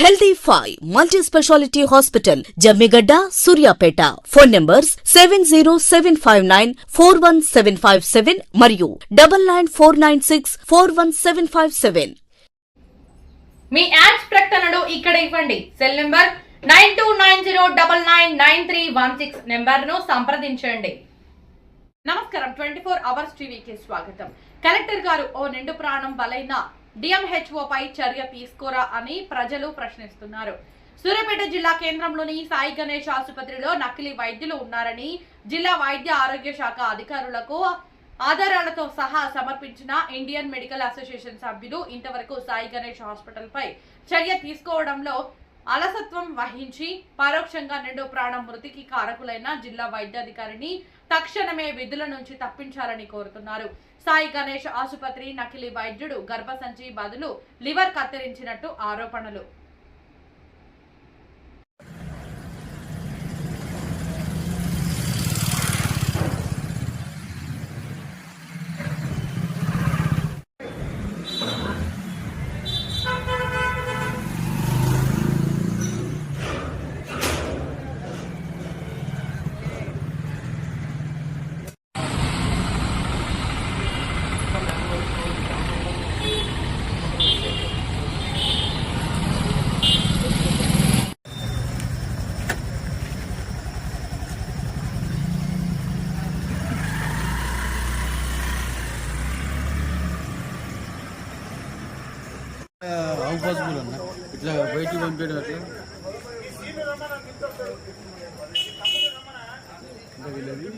Healthy five multi speciality hospital Jammigadda Suryapet phone numbers seven zero seven five nine four one seven five seven మరియు double nine four nine six four one seven five seven మీ ads ప్రకటనలు ఇక్కడ ఇవ్వండి. Cell number nine two nine zero double nine nine three one six నెంబర్ను సంప్రదించండి. నమస్కారం. Twenty four hours టీవీకి స్వాగతం. Collector గారు ఓ నిండు ప్రాణం బలైన డిఎంహెచ్ఓ పై చర్య తీసుకోరా అని ప్రజలు ప్రశ్నిస్తున్నారు. సూర్యాపేట జిల్లా కేంద్రంలోని సాయి గణేష్ ఆసుపత్రిలో నకిలీ వైద్యులు ఉన్నారని జిల్లా వైద్య ఆరోగ్య శాఖ అధికారులకు ఆధారాలతో సహా సమర్పించిన ఇండియన్ మెడికల్ అసోసియేషన్ సభ్యులు ఇంతవరకు సాయి గణేష్ హాస్పిటల్ పై చర్య తీసుకోవడంలో అలసత్వం వహించి పరోక్షంగా రెండో ప్రాణం మృతికి కారకులైన జిల్లా వైద్యాధికారిని తక్షణమే విధుల నుంచి తప్పించాలని కోరుతున్నారు. సాయి గణేష్ ఆసుపత్రి నకిలీ వైద్యుడు గర్భసంచి బదులు లివర్ కత్తిరించినట్టు ఆరోపణలు. పాసిబుల్ అన్న. ఇట్లా బయటికి పంపించడం అట్లా. అంటే వీళ్ళది